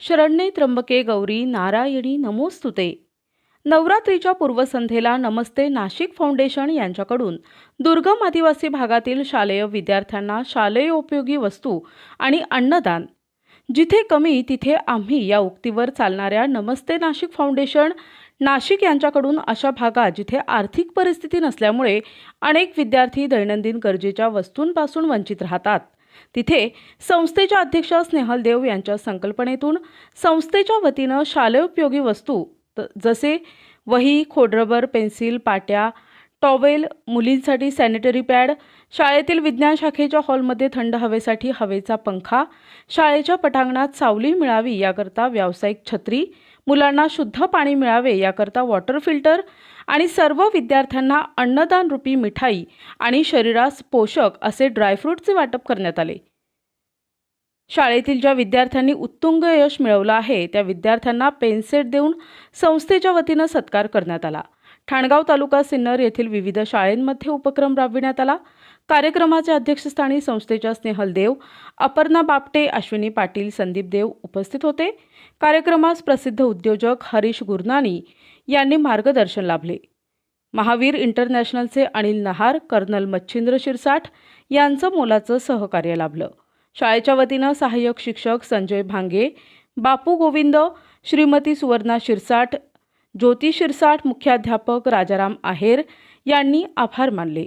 शरण्ये त्र्यंबके गौरी नारायणी नमोस्तुते. नवरात्रीच्या पूर्वसंध्येला नमस्ते नाशिक फाउंडेशन यांच्याकडून दुर्गम आदिवासी भागातील शालेय विद्यार्थ्यांना शालेय उपयोगी वस्तू आणि अन्नदान. जिथे कमी तिथे आम्ही या उक्तीवर चालणाऱ्या नमस्ते नाशिक फाउंडेशन नाशिक यांच्याकडून अशा भागात जिथे आर्थिक परिस्थिती नसल्यामुळे अनेक विद्यार्थी दैनंदिन गरजेच्या वस्तूंपासून वंचित राहतात. तिथे संस्थेच्या अध्यक्षा स्नेहल देव यांच्या संकल्पनेतून संस्थेच्या वतीनं शालेयोपयोगी वस्तू त- जसे वही खोडरबर पेन्सिल पाट्या टॉवेल मुलींसाठी सॅनिटरी पॅड शाळेतील विज्ञान शाखेच्या हॉलमध्ये थंड हवेसाठी हवेचा पंखा शाळेच्या पटांगणात सावली मिळावी याकरता व्यावसायिक छत्री मुलांना शुद्ध पाणी मिळावे याकरता वॉटर फिल्टर आणि सर्व विद्यार्थ्यांना अन्नदान रूपी मिठाई आणि शरीरास पोषक असे ड्रायफ्रूटचे वाटप करण्यात आले. शाळेतील ज्या विद्यार्थ्यांनी उत्तुंग यश मिळवलं आहे त्या विद्यार्थ्यांना पेनसेट देऊन संस्थेच्या वतीनं सत्कार करण्यात आला. ठाणगाव तालुका सिन्नर येथील विविध शाळेंमध्ये उपक्रम राबविण्यात आला. कार्यक्रमाच्या अध्यक्षस्थानी संस्थेच्या स्नेहल देव अपर्णा बापटे अश्विनी पाटील संदीप देव उपस्थित होते. कार्यक्रमास प्रसिद्ध उद्योजक हरीश गुरनानी यांनी मार्गदर्शन लाभले. महावीर इंटरनॅशनलचे अनिल नहार कर्नल मच्छिंद्र शिरसाठ यांचं मोलाचं सहकार्य लाभलं. शाळेच्या वतीनं सहाय्यक शिक्षक संजय भांगे बापू गोविंद श्रीमती सुवर्णा शिरसाठ ज्योती शिरसाठ मुख्याध्यापक राजाराम आहेर यांनी आभार मानले.